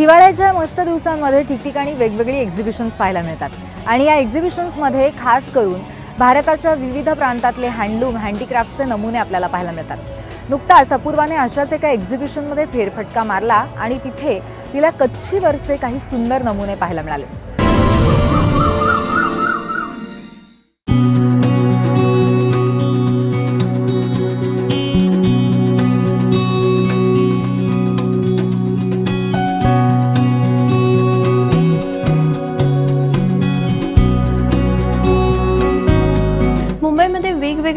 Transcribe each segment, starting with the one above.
हिवाळ्याच्या मस्त दिवसांमध्ये ठिकठिकाणी वेगवेगळी एक्झिबिशन्स पाहायला मिळतात. आणि या एक्झिबिशन्समध्ये खास करून भारताच्या विविध प्रांतातले हँडलूम हँडीक्राफ्टचे नमुने आपल्याला पाहायला मिळतात. नुकताच अपूर्वाने अशाच एका एक्झिबिशनमध्ये फेरफटका मारला आणि तिथे तिला कच्छीवरचे काही सुंदर नमुने पाहायला मिळाले.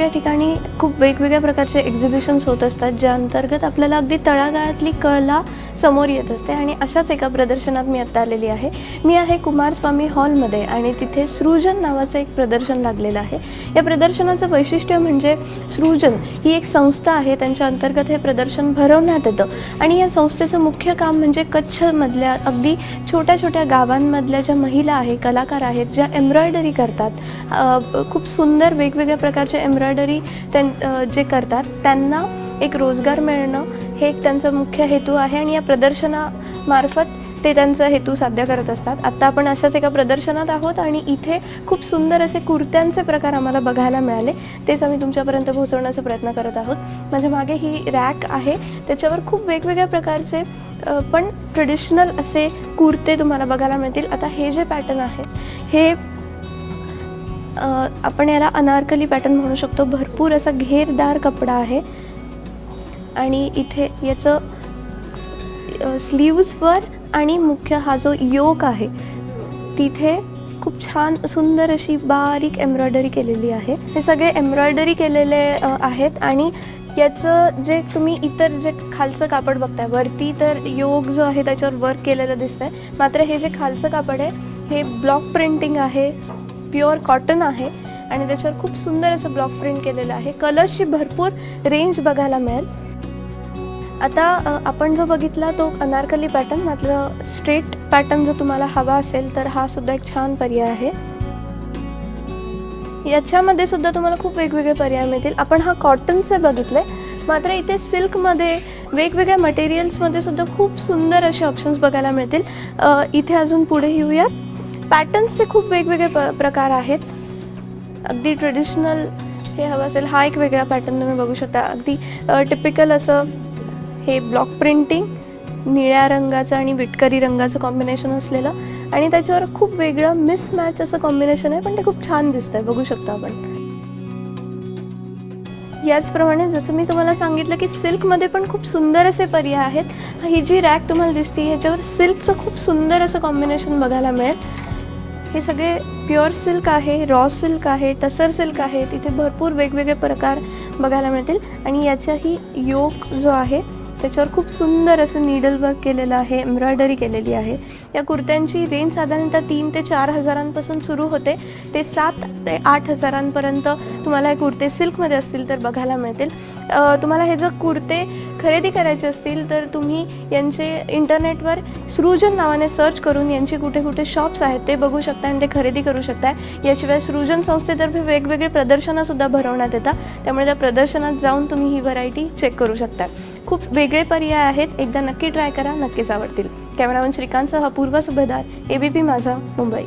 वेगवेगळ्या ठिकाणी खूप वेगवेगळ्या प्रकारचे एक्झिबिशन्स होत असतात ज्या अंतर्गत आपल्याला अगदी तळागाळातली कला समोर येत असते आणि अशाच एका प्रदर्शनात मी आत्ता आलेली आहे. मी आहे कुमारस्वामी हॉलमध्ये आणि तिथे सृजन नावाचं एक प्रदर्शन लागलेलं आहे. या प्रदर्शनाचं वैशिष्ट्य म्हणजे सृजन ही एक संस्था आहे. त्यांच्या अंतर्गत हे प्रदर्शन भरवण्यात येतं. आणि या संस्थेचं मुख्य काम म्हणजे कच्छमधल्या अगदी छोट्या छोट्या गावांमधल्या ज्या महिला आहे कलाकार आहेत ज्या एम्ब्रॉयडरी करतात खूप सुंदर वेगवेगळ्या प्रकारचे एम्ब्रॉयडरी त्यां जे करतात त्यांना एक रोजगार मिळणं हे एक त्यांचा मुख्य हेतू आहे आणि या प्रदर्शनामार्फत ते त्यांचा हेतू साध्य करत असतात. आत्ता आपण अशाच एका प्रदर्शनात आहोत आणि इथे खूप सुंदर असे कुर्त्यांचे प्रकार आम्हाला बघायला मिळाले. तेच आम्ही तुमच्यापर्यंत पोहोचवण्याचा प्रयत्न करत आहोत. माझ्या मागे ही रॅक आहे. त्याच्यावर खूप वेगवेगळ्या प्रकारचे पण ट्रेडिशनल असे कुर्ते तुम्हाला बघायला मिळतील. आता हे जे पॅटर्न आहे हे आपण याला अनारकली पॅटर्न म्हणू शकतो. भरपूर असा घेरदार कपडा आहे. आणि इथे याचं स्लीव्सवर आणि मुख्य हा जो योक आहे तिथे खूप छान सुंदर अशी बारीक एम्ब्रॉयडरी केलेली आहे. हे सगळे एम्ब्रॉयडरी केलेले आहेत आणि याचं जे तुम्ही इतर जे खालचं कापड बघताय वरती तर योग जो आहे त्याच्यावर वर्क केलेलं दिसतंय. मात्र हे जे खालचं कापड आहे हे ब्लॉक प्रिंटिंग आहे प्युअर कॉटन आहे आणि त्याच्यावर खूप सुंदर असं ब्लॉक प्रिंट केलेलं आहे. कलर्सची भरपूर रेंज बघायला मिळेल. आता आपण जो बघितला तो अनारकली पॅटर्न मात्र स्ट्रेट पॅटर्न जर तुम्हाला हवा असेल तर हा सुद्धा एक छान पर्याय आहे. याच्यामध्ये सुद्धा तुम्हाला खूप वेगवेगळे पर्याय मिळतील. आपण हा कॉटनचे बघितले मात्र इथे सिल्कमध्ये वेगवेगळ्या मटेरियल्समध्ये सुद्धा खूप सुंदर असे ऑप्शन्स बघायला मिळतील. इथे अजून पुढे येऊयात. पॅटर्न्सचे खूप वेगवेगळे प प्रकार आहेत. अगदी ट्रेडिशनल हे हवं असेल हा एक वेगळा पॅटर्न तुम्ही बघू शकता. अगदी टिपिकल असं हे ब्लॉक प्रिंटिंग निळ्या रंगाचं आणि विटकरी रंगाचं कॉम्बिनेशन असलेलं. आणि त्याच्यावर खूप वेगळं मिसमॅच असं कॉम्बिनेशन आहे पण ते खूप छान दिसतंय. बघू शकतो आपण. याचप्रमाणे जसं मी तुम्हाला सांगितलं की सिल्कमध्ये पण खूप सुंदर असे पर्याय आहेत. ही जी रॅक तुम्हाला दिसते ह्याच्यावर सिल्कचं खूप सुंदर असं कॉम्बिनेशन बघायला मिळेल. हे सगळे प्युअर सिल्क आहे रॉ सिल्क आहे टसर सिल्क आहे. तिथे भरपूर वेगवेगळे प्रकार बघायला मिळतील. आणि याचाही योग जो आहे त्याच्यावर खूप सुंदर असं निडल वर्क केलेलं आहे एम्ब्रॉयडरी केलेली आहे. या कुर्त्यांची रेंज साधारणतः तीन ते चार हजारांपासून सुरू होते. ते सात ते आठ हजारांपर्यंत तुम्हाला हे कुर्ते सिल्कमध्ये असतील तर बघायला मिळतील. तुम्हाला हे जर कुर्ते खरेदी करायचे असतील तर तुम्ही यांचे इंटरनेटवर सृजन नावाने सर्च करून यांचे कुठे कुठे शॉप्स आहेत ते बघू शकता आणि ते खरेदी करू शकता. याशिवाय सृजन संस्थेतर्फे वेगवेगळे प्रदर्शनंसुद्धा भरवण्यात येतात. त्यामुळे त्या प्रदर्शनात जाऊन तुम्ही ही व्हरायटी चेक करू शकता. खूप वेगळे पर्याय आहेत. एकदा नक्की ट्राय करा नक्कीच आवडतील. कॅमेरामन श्रीकांतसह पूर्व सुभेदार एबीपी माझा मुंबई.